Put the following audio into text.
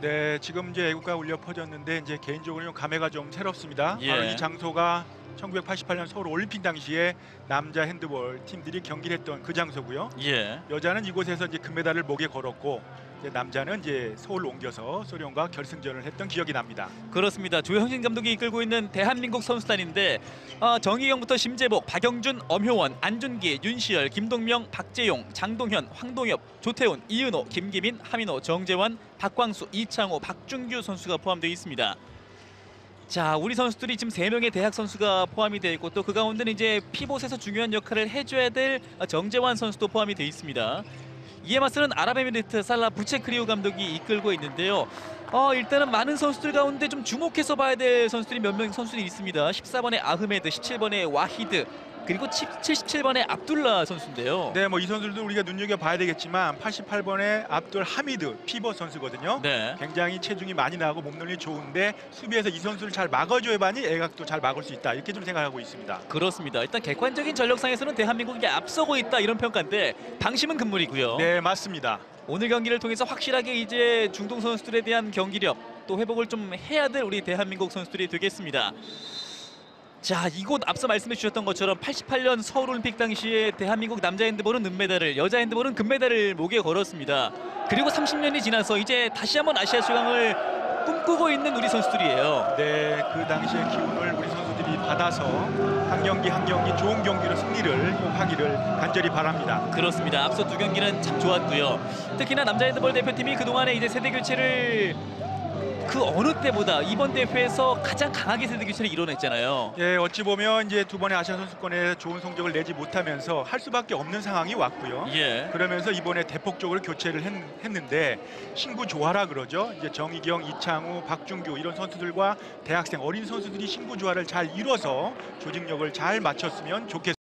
네, 지금 이제 애국가 울려 퍼졌는데 이제 개인적으로 는 감회가 좀 새롭습니다. 예. 바로 이 장소가 1988년 서울 올림픽 당시에 남자 핸드볼 팀들이 경기를 했던 그 장소고요. 예. 여자는 이곳에서 이제 금메달을 목에 걸었고 이제 남자는 이제 서울로 옮겨서 소련과 결승전을 했던 기억이 납니다. 그렇습니다. 조형진 감독이 이끌고 있는 대한민국 선수단인데 어, 정희경부터 심재복, 박영준, 엄효원, 안준기, 윤시열, 김동명, 박재용, 장동현, 황동엽, 조태훈, 이은호, 김기민, 하민호, 정재환, 박광수, 이창호, 박준규 선수가 포함되어 있습니다. 자, 우리 선수들이 지금 세 명의 대학 선수가 포함이 되어 있고 또 그 가운데는 이제 피봇에서 중요한 역할을 해줘야 될 정재환 선수도 포함이 되어 있습니다. 이에 맞서는 아랍에미리트 살라 부체크리오 감독이 이끌고 있는데요. 어, 일단은 많은 선수들 가운데 좀 주목해서 봐야 될 선수들이 몇 명 선수들이 있습니다. 14번의 아흐메드, 17번의 와히드, 그리고 77번의 압둘라 선수인데요. 네, 뭐 이 선수들도 우리가 눈여겨 봐야 되겠지만 88번의 압돌 하미드 피버 선수거든요. 네. 굉장히 체중이 많이 나고 몸놀림이 좋은데 수비에서 이 선수를 잘 막아줘야만이 애각도 잘 막을 수 있다 이렇게 좀 생각하고 있습니다. 그렇습니다. 일단 객관적인 전력상에서는 대한민국이 앞서고 있다 이런 평가인데 방심은 금물이고요. 네, 맞습니다. 오늘 경기를 통해서 확실하게 이제 중동 선수들에 대한 경기력 또 회복을 좀 해야 될 우리 대한민국 선수들이 되겠습니다. 자, 이곳 앞서 말씀해 주셨던 것처럼 88년 서울올림픽 당시에 대한민국 남자 핸드볼은 은메달을, 여자 핸드볼은 금메달을 목에 걸었습니다. 그리고 30년이 지나서 이제 다시 한번 아시아 최강을 꿈꾸고 있는 우리 선수들이에요. 네, 그 당시의 기운을 우리 선수들이 받아서 한 경기 한 경기 좋은 경기로 승리를 꼭 하기를 간절히 바랍니다. 그렇습니다. 앞서 두 경기는 참 좋았고요. 특히나 남자 핸드볼 대표팀이 그동안에 이제 세대 교체를 그 어느 때보다 이번 대회에서 가장 강하게 세대 교체를 이뤄냈잖아요. 예, 어찌 보면 이제 두 번의 아시아 선수권에 좋은 성적을 내지 못하면서 할 수밖에 없는 상황이 왔고요. 예. 그러면서 이번에 대폭적으로 교체를 했, 는데 신구 조화라 그러죠. 이제 정희경, 이창우, 박준규 이런 선수들과 대학생 어린 선수들이 신구 조화를 잘 이뤄서 조직력을 잘 맞췄으면 좋겠습니다.